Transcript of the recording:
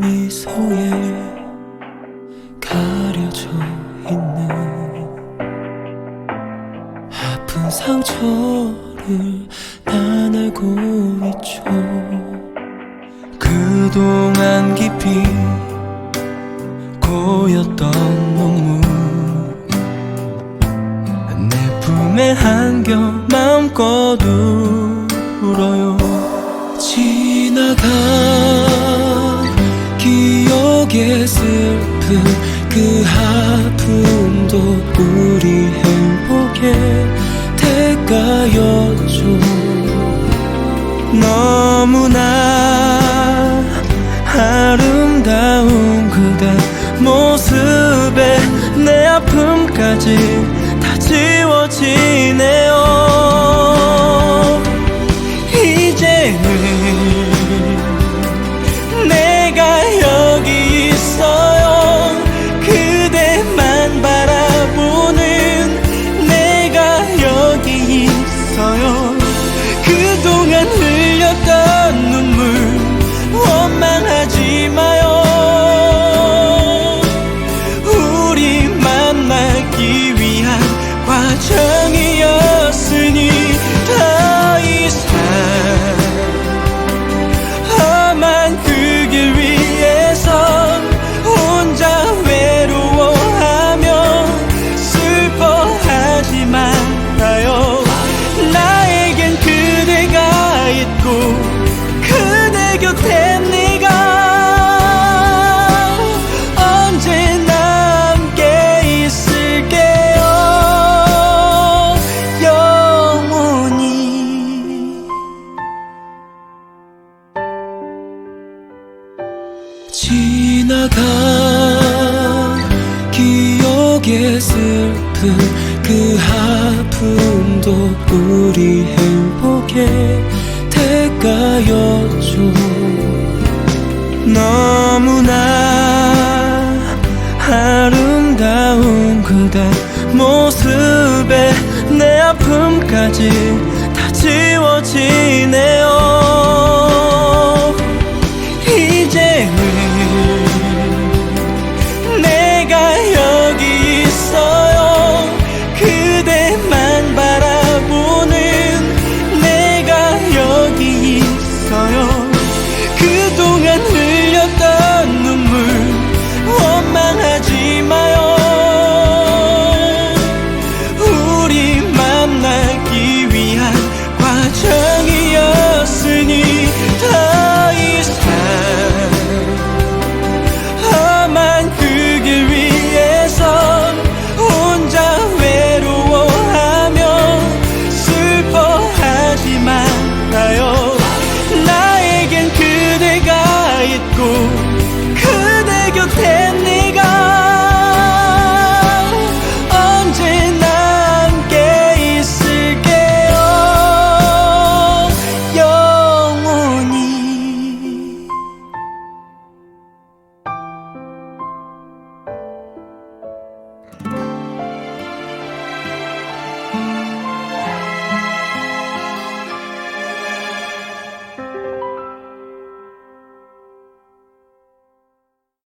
미소에 가려져 있는 아픈 상처를 난 알고 있죠. 그동안 깊이 고였던 눈물 내 품에 한겨 마음껏 울어요. 지나간 슬픈 그 아픔도 우리 행복의 대가였죠 너무나 아름다운 그대 모습에 내 아픔까지 다 지워지네요 这 지나가 기억의 슬픔 그 아픔도 우리 행복의 대가였죠 너무나 아름다운 그대 모습에 내 아픔까지 다 지워지네요. 이제